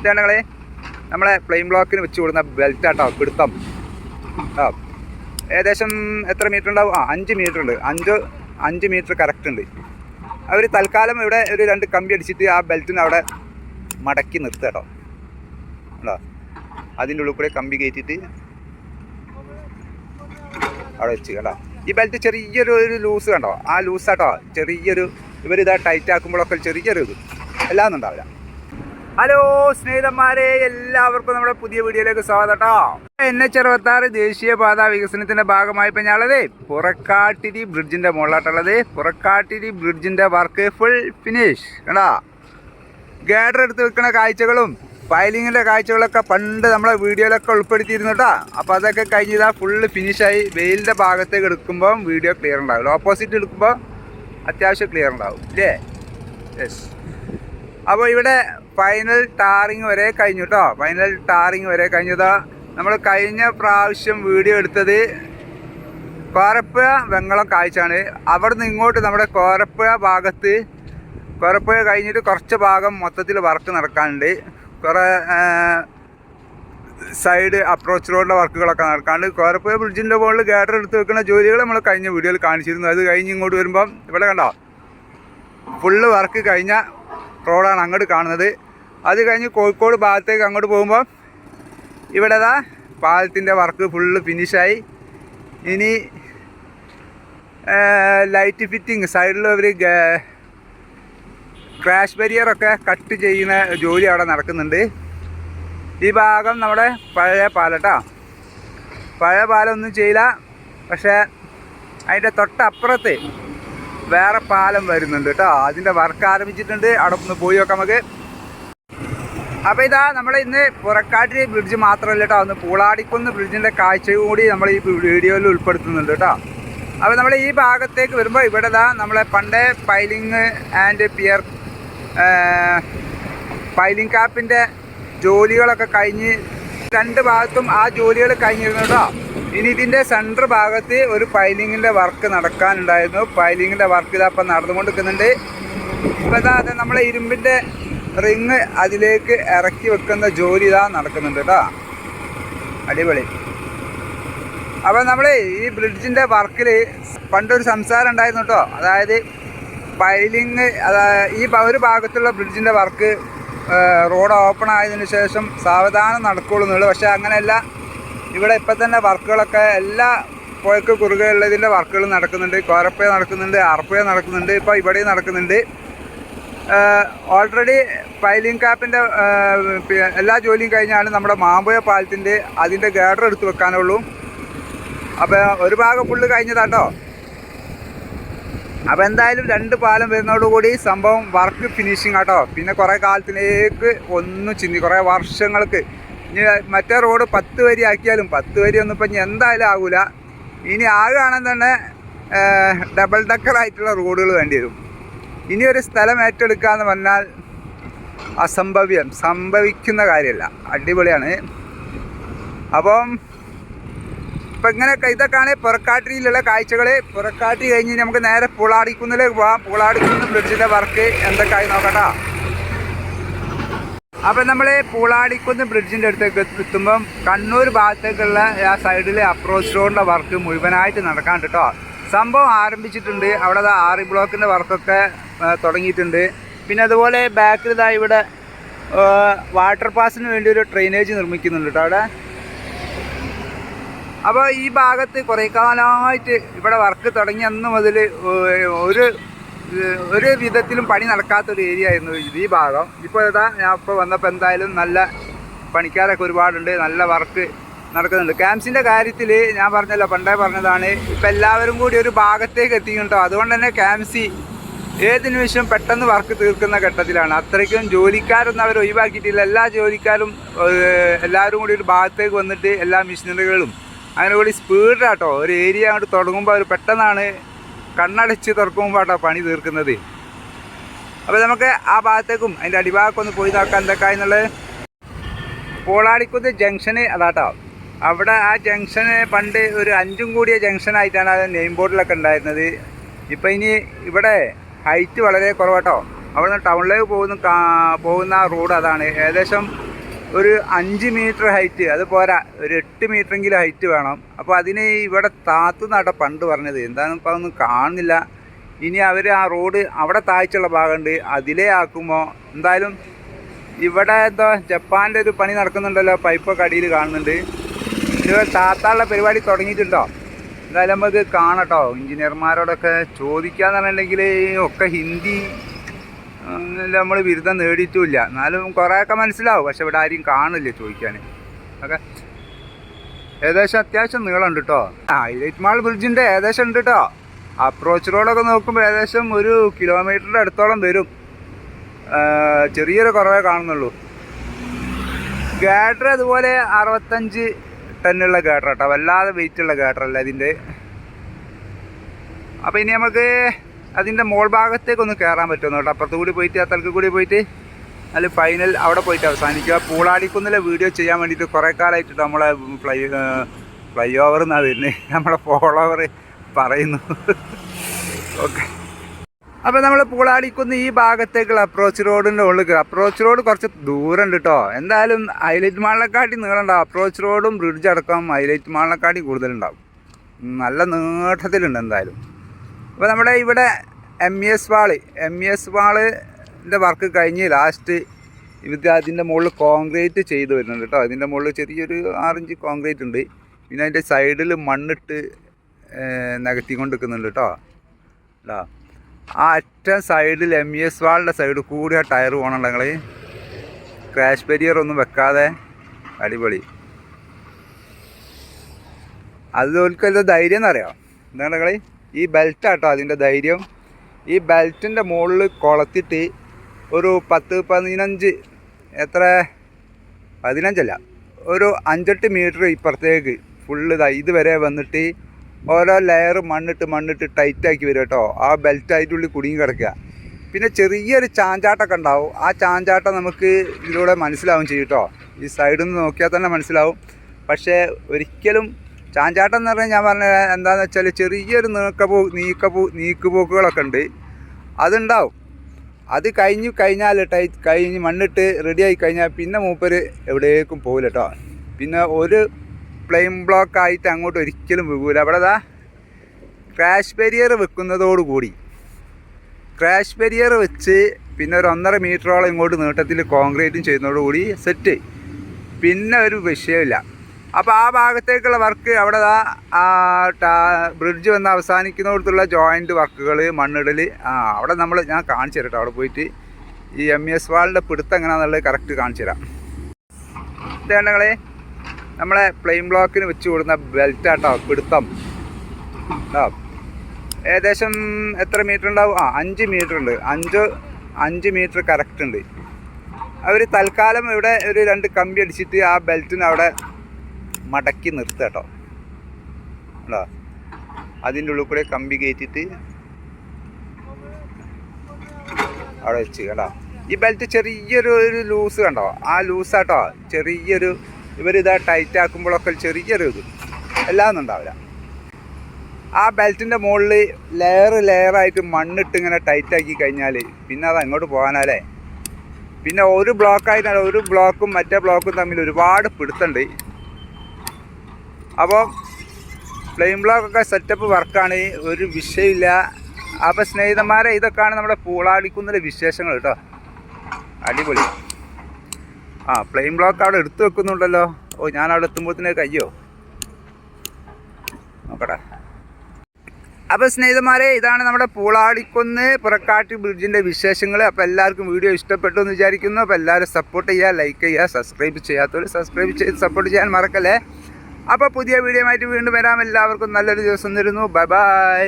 ഇതാണ് നമ്മളെ പ്ലെയിൻ ബ്ലോക്കിന് വെച്ച് കൊടുക്കുന്ന ബെൽറ്റ് ആട്ടോ പിടുത്തം. ആ. ഏകദേശം എത്ര മീറ്റർ ഉണ്ടാവും? ആ അഞ്ച് മീറ്റർ ഉണ്ട്. അഞ്ച് അഞ്ച് മീറ്റർ കറക്റ്റ് ഉണ്ട്. അവർ തൽക്കാലം ഇവിടെ ഒരു രണ്ട് കമ്പി അടിച്ചിട്ട് ആ ബെൽറ്റിന് അവിടെ മടക്കി നിർത്തുക കേട്ടോ ഉണ്ടോ അതിന്റെ ഉള്ളിൽ കൂടെ കമ്പി കയറ്റിയിട്ട് അവിടെ വെച്ച് കേട്ടോ ഈ ബെൽറ്റ് ചെറിയൊരു ഒരു ലൂസ് കണ്ടോ? ആ ലൂസ് ആട്ടോ. ചെറിയൊരു ഇവരിതാ ടൈറ്റ് ആക്കുമ്പോഴൊക്കെ ചെറിയൊരു ഇത്. എല്ലാം ഒന്നും ഉണ്ടാവില്ല. ഹലോ സ്നേഹിതന്മാരെ എല്ലാവർക്കും നമ്മുടെ പുതിയ വീഡിയോയിലേക്ക് സ്വാഗതം കേട്ടോ. എൻ എച്ച് അറുപത്തി ആറ് ദേശീയപാത വികസനത്തിന്റെ ഭാഗമായി ഇപ്പം ഞാനുള്ളത് പുറക്കാട്ടിരി ബ്രിഡ്ജിന്റെ മുകളിലാട്ടുള്ളത് പുറക്കാട്ടിരി ബ്രിഡ്ജിന്റെ വർക്ക് ഫുൾ ഫിനിഷ് കണ്ടാ? ഗേഡർ എടുത്ത് വെക്കുന്ന കാഴ്ചകളും ഫയലിങ്ങിന്റെ കാഴ്ചകളൊക്കെ പണ്ട് നമ്മളെ വീഡിയോയിലൊക്കെ ഉൾപ്പെടുത്തിയിരുന്നു കേട്ടോ. അപ്പോൾ അതൊക്കെ കഴിഞ്ഞതാ ഫുള്ള് ഫിനിഷായി വെയിലിന്റെ ഭാഗത്തേക്ക് എടുക്കുമ്പോൾ വീഡിയോ ക്ലിയർ ഉണ്ടാവില്ല ഓപ്പോസിറ്റ് എടുക്കുമ്പോൾ അത്യാവശ്യം ക്ലിയർ ഉണ്ടാവും ഇല്ലേ? യെസ് അപ്പോൾ ഇവിടെ ഫൈനൽ ടാറിങ് വരെ കഴിഞ്ഞു കേട്ടോ ഫൈനൽ ടാറിങ് വരെ കഴിഞ്ഞതാ നമ്മൾ കഴിഞ്ഞ പ്രാവശ്യം വീഡിയോ എടുത്തത് കോരപ്പുഴ വെങ്ങളം കാഴ്ചയാണ്. അവിടെ നിന്ന് ഇങ്ങോട്ട് നമ്മുടെ കോരപ്പുഴ ഭാഗത്ത് കോരപ്പുഴ കഴിഞ്ഞിട്ട് കുറച്ച് ഭാഗം മൊത്തത്തിൽ വർക്ക് നടക്കാനുണ്ട്. കുറേ സൈഡ് അപ്രോച്ച് റോഡിന്റെ വർക്കുകളൊക്കെ നടക്കാണ്ട് കോരപ്പുഴ ബ്രിഡ്ജിന്റെ മുകളിൽ ഗേഡർ എടുത്ത് വെക്കുന്ന ജോലികൾ നമ്മൾ കഴിഞ്ഞ വീഡിയോയിൽ കാണിച്ചിരുന്നു. അത് കഴിഞ്ഞ് ഇങ്ങോട്ട് വരുമ്പം ഇവിടെ കണ്ടോ? ഫുള്ള് വർക്ക് കഴിഞ്ഞ റോഡാണ് അങ്ങോട്ട് കാണുന്നത്. അത് കഴിഞ്ഞ് കോഴിക്കോട് ഭാഗത്തേക്ക് അങ്ങോട്ട് പോകുമ്പോൾ ഇവിടെ ദാ പാലത്തിന്റെ വർക്ക് ഫുള്ള് ഫിനിഷായി. ഇനി ലൈറ്റ് ഫിറ്റിംഗ് സൈഡിൽ അവർ ക്രാഷ് ബരിയറൊക്കെ കട്ട് ചെയ്യുന്ന ജോലി അവിടെ നടക്കുന്നുണ്ട്. ഈ ഭാഗം നമ്മുടെ പഴയ പാലട്ടാ പഴയ പാലമൊന്നും ചെയ്യില്ല. പക്ഷേ അതിന്റെ തൊട്ടപ്പുറത്ത് വേറെ പാലം വരുന്നുണ്ട് കേട്ടോ അതിന്റെ വർക്ക് ആരംഭിച്ചിട്ടുണ്ട്. അവിടെ ഒന്ന് പോയി നോക്കാം നമുക്ക്. അപ്പോൾ ഇതാ നമ്മൾ ഇന്ന് പുറക്കാട്ടിരി ബ്രിഡ്ജ് മാത്രമല്ല കേട്ടോ ഒന്ന് പൂളാടിക്കുന്ന ബ്രിഡ്ജിന്റെ കാഴ്ചയും കൂടി നമ്മൾ ഈ വീഡിയോയിൽ ഉൾപ്പെടുത്തുന്നുണ്ട് കേട്ടോ അപ്പോൾ നമ്മൾ ഈ ഭാഗത്തേക്ക് വരുമ്പോൾ ഇവിടെ ഇതാ നമ്മളെ പണ്ടേ പൈലിങ് ആൻഡ് പിയർ പൈലിംഗ് കാപ്പിന്റെ ജോലികളൊക്കെ കഴിഞ്ഞ് രണ്ട് ഭാഗത്തും ആ ജോലികൾ കഴിഞ്ഞിരുന്നു കേട്ടോ ഇനി ഇതിന്റെ സെന്റർ ഭാഗത്ത് ഒരു പൈലിങ്ങിന്റെ വർക്ക് നടക്കാനുണ്ടായിരുന്നു. പൈലിങ്ങിന്റെ വർക്ക് ഇതാ നടന്നുകൊണ്ട് നിൽക്കുന്നുണ്ട് ഇപ്പം ഇതാ അത് നമ്മളെ ഇരുമ്പിന്റെ റിങ് അതിലേക്ക് ഇറക്കി വെക്കുന്ന ജോലി ഇതാ നടക്കുന്നുണ്ട് കേട്ടോ. അടിപൊളി. അപ്പോൾ നമ്മൾ ഈ ബ്രിഡ്ജിന്റെ വർക്കിൽ പണ്ടൊരു സംസാരം ഉണ്ടായിരുന്നു കേട്ടോ. അതായത് പൈലിങ് അതാ ഈ ഒരു ഭാഗത്തുള്ള ബ്രിഡ്ജിന്റെ വർക്ക് റോഡ് ഓപ്പൺ ആയതിനു ശേഷം സാവധാനം നടക്കുകയുള്ളൂ എന്നുള്ളൂ പക്ഷേ അങ്ങനെയല്ല. ഇവിടെ ഇപ്പം തന്നെ വർക്കുകളൊക്കെ എല്ലാ പുഴക്ക് കുറുകെയുള്ള ഇതിന്റെ വർക്കുകൾ നടക്കുന്നുണ്ട്. കോരപ്പുഴ നടക്കുന്നുണ്ട് അറപ്പുഴ നടക്കുന്നുണ്ട് ഇപ്പോൾ ഇവിടെയും നടക്കുന്നുണ്ട്. ഓൾറെഡി പൈലിംഗ് കാപ്പിന്റെ എല്ലാ ജോലിയും കഴിഞ്ഞാണ് നമ്മുടെ മാമ്പുഴ പാലത്തിന്റെ അതിന്റെ ഗേഡർ എടുത്ത് വെക്കാനുള്ളൂ. അപ്പോൾ ഒരു ഭാഗം ഫുള്ള് കഴിഞ്ഞതാട്ടോ. അപ്പോൾ എന്തായാലും രണ്ട് പാലം വരുന്നതോടുകൂടി സംഭവം വർക്ക് ഫിനിഷിങ് ആട്ടോ. പിന്നെ കുറേ കാലത്തിലേക്ക് ഒന്നും ചിന്തി കുറേ വർഷങ്ങൾക്ക്. ഇനി മറ്റേ റോഡ് പത്ത് വരി ആക്കിയാലും പത്ത് വരി ഒന്നും ഇപ്പം ഇനി എന്തായാലും ആകില്ല ഇനി ആകുകയാണെന്ന് തന്നെ ഡബിൾ ഡക്കറായിട്ടുള്ള റോഡുകൾ വേണ്ടി വരും. ഇനി ഒരു സ്ഥലം ഏറ്റെടുക്കുക എന്ന് പറഞ്ഞാൽ അസംഭവ്യം സംഭവിക്കുന്ന കാര്യമല്ല. അടിപൊളിയാണ്. അപ്പം ഇപ്പം ഇങ്ങനെ ഇതൊക്കെയാണ് പുറക്കാട്ടിയിലുള്ള കാഴ്ചകൾ പുറക്കാട്ടി കഴിഞ്ഞ് നമുക്ക് നേരെ പുളാടിക്കുന്നിലേക്ക് പോവാം. പുളാടിക്കുന്ന ബ്രിഡ്ജിന്റെ വർക്ക് എന്തൊക്കെയായി നോക്കട്ടാ. അപ്പം നമ്മൾ പൂളാടിക്കുന്ന് ബ്രിഡ്ജിന്റെ അടുത്തേക്ക് എത്തുമ്പം കണ്ണൂർ ഭാഗത്തേക്കുള്ള ആ സൈഡിലെ അപ്രോച്ച് റോഡിന്റെ വർക്ക് മുഴുവനായിട്ട് നടക്കാണ്ട് കേട്ടോ സംഭവം ആരംഭിച്ചിട്ടുണ്ട്. അവിടെ ദാ ആറി ബ്ലോക്കിന്റെ വർക്കൊക്കെ തുടങ്ങിയിട്ടുണ്ട്. പിന്നെ അതുപോലെ ബാക്കിൽ ഇതാ ഇവിടെ വാട്ടർ പാസിന് വേണ്ടി ഒരു ഡ്രെയിനേജ് നിർമ്മിക്കുന്നുണ്ട് കേട്ടോ അവിടെ. അപ്പോൾ ഈ ഭാഗത്ത് കുറേ കാലമായിട്ട് ഇവിടെ വർക്ക് തുടങ്ങി അന്ന് മുതൽ ഒരു ഒരു വിധത്തിലും പണി നടക്കാത്തൊരു ഏരിയ ആയിരുന്നു ഇത് ഈ ഭാഗം. ഇപ്പോൾ ഇതാ ഞാൻ ഇപ്പോൾ വന്നപ്പോൾ എന്തായാലും നല്ല പണിക്കാരൊക്കെ ഒരുപാടുണ്ട് നല്ല വർക്ക് നടക്കുന്നുണ്ട്. ക്യാമ്പ്സിന്റെ കാര്യത്തിൽ ഞാൻ പറഞ്ഞല്ലോ പണ്ടേ പറഞ്ഞതാണ് ഇപ്പം എല്ലാവരും കൂടി ഒരു ഭാഗത്തേക്ക് എത്തിക്കുന്നുണ്ടോ അതുകൊണ്ട് തന്നെ ക്യാമ്പ്സി ഏത് നിമിഷം പെട്ടെന്ന് വർക്ക് തീർക്കുന്ന ഘട്ടത്തിലാണ്. അത്രയ്ക്കും ജോലിക്കാരൊന്നും അവർ ഒഴിവാക്കിയിട്ടില്ല. എല്ലാ ജോലിക്കാരും എല്ലാവരും കൂടി ഒരു ഭാഗത്തേക്ക് വന്നിട്ട് എല്ലാ മെഷീനറികളും അങ്ങനെ കൂടി സ്പീഡിലാട്ടോ ഒരു ഏരിയ അങ്ങോട്ട് തുടങ്ങുമ്പോൾ അവർ പെട്ടെന്നാണ് കണ്ണടച്ച് തുറക്കുമ്പോൾ ആട്ടോ പണി തീർക്കുന്നത്. അപ്പോൾ നമുക്ക് ആ ഭാഗത്തേക്കും അതിന്റെ അടിഭാഗമൊക്കെ ഒന്ന് പോയി നോക്കാം എന്തൊക്കെയാന്നുള്ളത് പോളാടിക്കുന്ന് ജംഗ്ഷന് അതാട്ടോ. അവിടെ ആ ജംഗ്ഷന് പണ്ട് ഒരു അഞ്ചും കൂടിയ ജംഗ്ഷനായിട്ടാണ് അത് നെയിം ബോർഡിലൊക്കെ ഉണ്ടായിരുന്നത്. ഇപ്പം ഇനി ഇവിടെ ഹൈറ്റ് വളരെ കുറവാട്ടോ. അവിടെ നിന്ന് ടൗണിലേക്ക് പോകുന്ന പോകുന്ന റോഡ് അതാണ്. ഏകദേശം ഒരു അഞ്ച് മീറ്റർ ഹൈറ്റ് അത് പോരാ. ഒരു എട്ട് മീറ്ററെങ്കിലും ഹൈറ്റ് വേണം. അപ്പോൾ അതിന് ഇവിടെ താത്തു താത്തുന്നാട്ടോ പണ്ട് പറഞ്ഞത്. എന്താണെന്ന് ഇപ്പോൾ ഒന്നും കാണുന്നില്ല. ഇനി അവർ ആ റോഡ് അവിടെ താഴ്ചയുള്ള ഭാഗമുണ്ട്. അതിലേ ആക്കുമ്പോൾ എന്തായാലും ഇവിടെ എന്തോ ജപ്പാന്റെ ഒരു പണി നടക്കുന്നുണ്ടല്ലോ. പൈപ്പൊക്കെ അടിയിൽ കാണുന്നുണ്ട്. ഇത് താത്താളുടെ പരിപാടി തുടങ്ങിയിട്ടുണ്ടോ? എന്തായാലും നമുക്ക് കാണട്ടോ. എഞ്ചിനീയർമാരോടൊക്കെ ചോദിക്കാന്ന് പറഞ്ഞിട്ടുണ്ടെങ്കിൽ ഒക്കെ ഹിന്ദി നമ്മൾ ബിരുദം നേടിയിട്ടുമില്ല. എന്നാലും കുറേയൊക്കെ മനസ്സിലാവും. പക്ഷെ ഇവിടെ ആരും കാണില്ല ചോദിക്കാൻ ഓക്കെ. ഏകദേശം അത്യാവശ്യം നീളമുണ്ട് കേട്ടോ ആ ഹൈലൈറ്റ് മാൾ ബ്രിഡ്ജിന്റെ ഏകദേശം ഉണ്ട് കേട്ടോ അപ്രോച്ച് റോഡൊക്കെ നോക്കുമ്പോൾ ഏകദേശം ഒരു കിലോമീറ്ററിന്റെ അടുത്തോളം വരും. ചെറിയൊരു കുറവേ കാണുന്നുള്ളൂ. ഗാഡർ അതുപോലെ അറുപത്തഞ്ച് ടണ്ണുള്ള ഗേട്ടർ കേട്ടോ വല്ലാതെ വെയിറ്റ് ഉള്ള ഗാഡർ അല്ല ഇതിന്റെ. അപ്പോൾ ഇനി നമുക്ക് അതിന്റെ മോൾ ഭാഗത്തേക്ക് ഒന്ന് കയറാൻ പറ്റുമെന്ന് കേട്ടോ അപ്പുറത്ത് കൂടി പോയിട്ട് ആ തലക്ക് കൂടി പോയിട്ട് അതിൽ ഫൈനൽ അവിടെ പോയിട്ട് അവസാനിക്കുക പൂളാടിക്കുന്നിലെ വീഡിയോ ചെയ്യാൻ വേണ്ടിയിട്ട് കുറേ കാലമായിട്ട് നമ്മളെ ഫ്ലൈ ഫ്ലൈ ഓവർ എന്നാണ് വരുന്നത് നമ്മളെ ഫോളോവർ പറയുന്നു. ഓക്കെ അപ്പോൾ നമ്മൾ പൂളാടിക്കുന്ന് ഈ ഭാഗത്തേക്കുള്ള അപ്രോച്ച് റോഡിന്റെ ഉള്ളിൽ അപ്രോച്ച് റോഡ് കുറച്ച് ദൂരം ഉണ്ട് കേട്ടോ എന്തായാലും ഹൈലൈറ്റ് മാളിനെക്കാട്ടി നീളമുണ്ടാവും അപ്രോച്ച് റോഡും ബ്രിഡ്ജ് അടക്കം ഹൈലൈറ്റ് മാളിനെക്കാട്ടി കൂടുതലുണ്ടാവും. നല്ല നീട്ടത്തിലുണ്ട് എന്തായാലും. അപ്പോൾ നമ്മുടെ ഇവിടെ M E S wall M E S വാളിന്റെ വർക്ക് കഴിഞ്ഞ് ലാസ്റ്റ് ഇത് അതിന്റെ മുകളിൽ കോൺക്രീറ്റ് ചെയ്ത് വരുന്നുണ്ട് കേട്ടോ അതിന്റെ മുകളിൽ ചെറിയൊരു ആറിഞ്ച് കോൺക്രീറ്റ് ഉണ്ട്. പിന്നെ അതിന്റെ സൈഡിൽ മണ്ണിട്ട് നികത്തി നിൽക്കുന്നുണ്ട് കേട്ടോ കേട്ടോ ആ അറ്റം സൈഡിൽ എം ഇ എസ് വാളിന്റെ സൈഡിൽ കൂടി ആ ടയർ പോകണം നിങ്ങൾ ക്രാഷ് ബരിയർ ഒന്നും വെക്കാതെ അടിപൊളി. അത് ഓൽക്കല്ല ധൈര്യം എന്നറിയാം എന്താണ് നിങ്ങൾ ഈ ബെൽറ്റാട്ടോ അതിന്റെ ധൈര്യം. ഈ ബെൽറ്റിന്റെ മുകളിൽ കൊളത്തിട്ട് ഒരു പത്ത് പതിനഞ്ച് എത്ര? പതിനഞ്ചല്ല. ഒരു അഞ്ചെട്ട് മീറ്റർ ഇപ്പുറത്തേക്ക് ഫുള്ള് ഇതാ ഇതുവരെ വന്നിട്ട് ഓരോ ലെയർ മണ്ണിട്ട് മണ്ണിട്ട് ടൈറ്റാക്കി വരും കേട്ടോ. ആ ബെൽറ്റ് അതിന്റെ ഉള്ളിൽ കുടുങ്ങി കിടക്കുക. പിന്നെ ചെറിയൊരു ചാഞ്ചാട്ടമൊക്കെ ഉണ്ടാവും. ആ ചാഞ്ചാട്ടം നമുക്ക് ഇതിലൂടെ മനസ്സിലാവും ചെയ്യും കേട്ടോ. ഈ സൈഡിൽ നിന്ന് നോക്കിയാൽ തന്നെ മനസ്സിലാവും. പക്ഷേ ഒരിക്കലും ചാഞ്ചാട്ടം എന്ന് പറഞ്ഞാൽ ഞാൻ പറഞ്ഞ എന്താണെന്ന് വെച്ചാൽ ചെറിയൊരു നീക്കപ്പോ നീക്കപ്പോ നീക്കുപോക്കുകളൊക്കെ ഉണ്ട്. അതുണ്ടാവും. അത് കഴിഞ്ഞു കഴിഞ്ഞാൽ ടൈ കഴിഞ്ഞ് മണ്ണിട്ട് റെഡിയായി കഴിഞ്ഞാൽ പിന്നെ മൂപ്പർ എവിടേക്കും പോകില്ല കേട്ടോ. പിന്നെ ഒരു പ്ലെയിൻ ബ്ലോക്ക് ആയിട്ട് അങ്ങോട്ട് ഒരിക്കലും വീകൂല അവിടെ ദാ ക്രാഷ് ബാരിയർ വെക്കുന്നതോടുകൂടി ക്രാഷ് ബരിയർ വെച്ച് പിന്നെ ഒരു ഒന്നര മീറ്ററോളം ഇങ്ങോട്ട് നീട്ടത്തിൽ കോൺക്രീറ്റും ചെയ്യുന്നതോടുകൂടി സെറ്റ് പിന്നെ ഒരു വിഷയമില്ല അപ്പോൾ ആ ഭാഗത്തേക്കുള്ള വർക്ക് അവിടെ ആ ബ്രിഡ്ജ് വന്ന് അവസാനിക്കുന്നിടത്തുള്ള ജോയിന്റ് വർക്കുകൾ മണ്ണിടൽ ആ അവിടെ നമ്മൾ ഞാൻ കാണിച്ചു തരട്ടോ. അവിടെ പോയിട്ട് ഈ എം എസ് വാളിന്റെ പിടുത്തം എങ്ങനെയാണെന്നുള്ളത് കറക്റ്റ് കാണിച്ചു തരാം. ഇതേണ്ടങ്ങളെ നമ്മളെ പ്ലെയിൻ ബ്ലോക്കിന് വെച്ച് കൊടുക്കുന്ന ബെൽറ്റ് ആട്ടോ പിടുത്തം. കേട്ടോ ഏകദേശം എത്ര മീറ്റർ ഉണ്ടാവും? ആ അഞ്ച് മീറ്റർ ഉണ്ട്. അഞ്ച് അഞ്ച് മീറ്റർ കറക്റ്റ് ഉണ്ട്. അവർ തൽക്കാലം ഇവിടെ ഒരു രണ്ട് കമ്പി അടിച്ചിട്ട് ആ ബെൽറ്റിന് അവിടെ മടക്കി നിർത്തുക കേട്ടോ കേട്ടോ അതിന്റെ ഉള്ളിൽ കൂടെ കമ്പി കയറ്റിയിട്ട് അവിടെ വെച്ച് കേട്ടോ. ഈ ബെൽറ്റ് ചെറിയൊരു ഒരു ലൂസ് കണ്ടോ? ആ ലൂസാട്ടോ ചെറിയൊരു ഇവരിതാ ടൈറ്റ് ആക്കുമ്പോഴൊക്കെ ചെറിയൊരു ഇത്. എല്ലാം ഉണ്ടാവില്ല. ആ ബെൽറ്റിന്റെ മുകളിൽ ലെയർ ലെയറായിട്ട് മണ്ണിട്ട് ഇങ്ങനെ ടൈറ്റ് ആക്കി കഴിഞ്ഞാൽ പിന്നെ അത് അങ്ങോട്ട് പോകാനല്ലേ പിന്നെ ഒരു ബ്ലോക്കായിട്ടാണ് ഒരു ബ്ലോക്കും മറ്റേ ബ്ലോക്കും തമ്മിൽ ഒരുപാട് പിടുത്തുണ്ട്. അപ്പോൾ പ്ലെയിൻ ബ്ലോക്കൊക്കെ സെറ്റപ്പ് വർക്കാണ് ഒരു വിഷയമില്ല. അപ്പോൾ സ്നേഹിതന്മാരെ ഇതൊക്കെയാണ് നമ്മുടെ പൂളാടിക്കുന്നിലെ വിശേഷങ്ങൾ കേട്ടോ. അടിപൊളി. ആ പ്ലെയിൻ ബ്ലോക്ക് അവിടെ എടുത്തു വെക്കുന്നുണ്ടല്ലോ. ഓ ഞാൻ അവിടെ എത്തുമ്പോഴത്തേക്ക് കയ്യോ? നോക്കട്ടെ അപ്പോൾ സ്നേഹിതന്മാരെ ഇതാണ് നമ്മുടെ പൂളാടിക്കുന്ന് പുറക്കാട്ടി ബ്രിഡ്ജിന്റെ വിശേഷങ്ങൾ അപ്പോൾ എല്ലാവർക്കും വീഡിയോ ഇഷ്ടപ്പെട്ടു എന്ന് വിചാരിക്കുന്നു. അപ്പോൾ എല്ലാവരും സപ്പോർട്ട് ചെയ്യുക ലൈക്ക് ചെയ്യുക സബ്സ്ക്രൈബ് ചെയ്യാത്തവർ സബ്സ്ക്രൈബ് ചെയ്ത് സപ്പോർട്ട് ചെയ്യാൻ മറക്കല്ലേ. അപ്പോൾ പുതിയ വീഡിയോ ആയിട്ട് വീണ്ടും വരാം. എല്ലാവർക്കും നല്ലൊരു ദിവസം തരുന്നു. Bye bye